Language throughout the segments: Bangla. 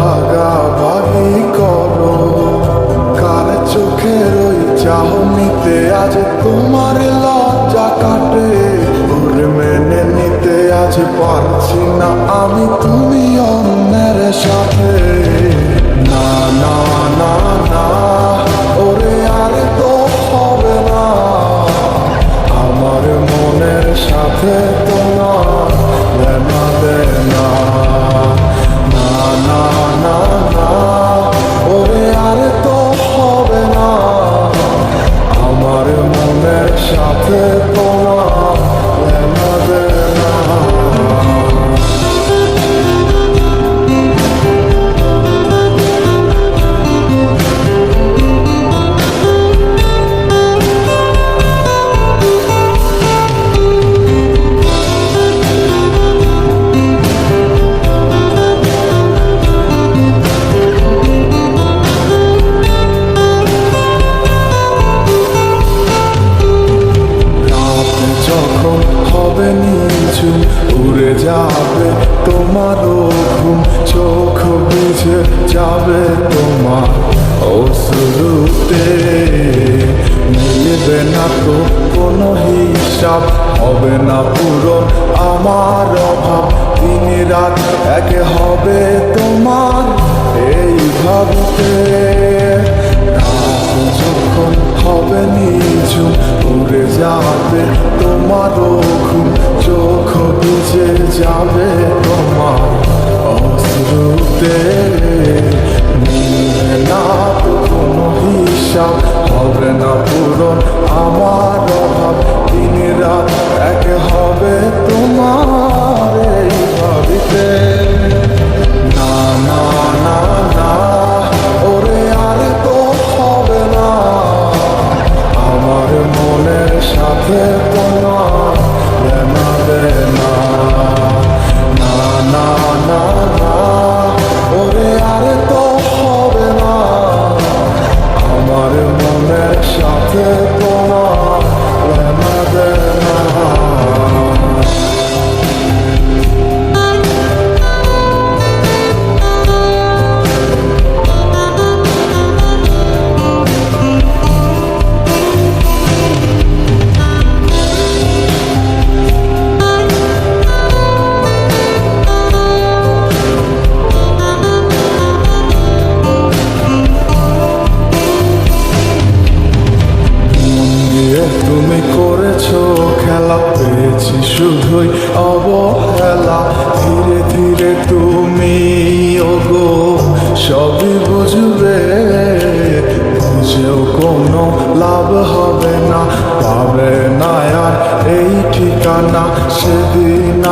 ভাগাভাগি করো। কার চোখের ওই চাহনিতে আজ তোমার লজ্জা সাথে অশ্রুতে মিলবে না তো কোনো হিসাব, হবে না পূরণ আমার অভাব। দিন রাত একে হবে তোমার এই ভাবতে। যখন হবে নিঝুম, উড়ে যাবে তোমারও ঘুম। চোখ বুঝে যাবে তোমার অশ্রুতে। মিলবে না হিসাব হবে না পূরণ আমার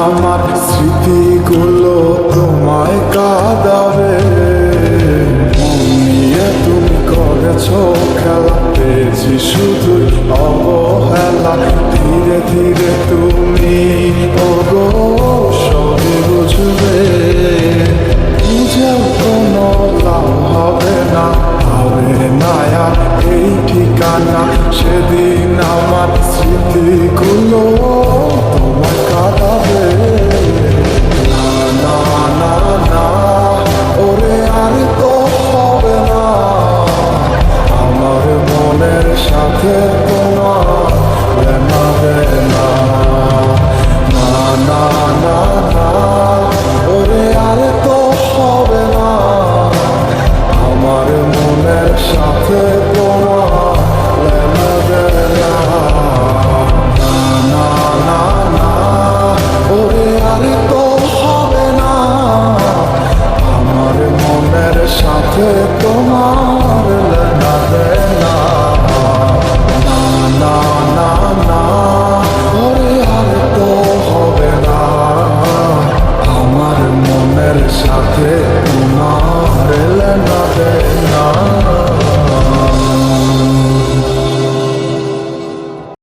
আমার স্মৃতিগুলো তোমায় কাঁদাবে। নিয়ে তুমি করেছ খেলা, পেয়েছি শুধু অবহেলা। ধীরে ধীরে তুমি, ওগো, সবই বুঝবে। বুঝেও কোনো লাভ হবে না হবে না এই ঠিকানা। সেদিন আমার স্মৃতিগুলো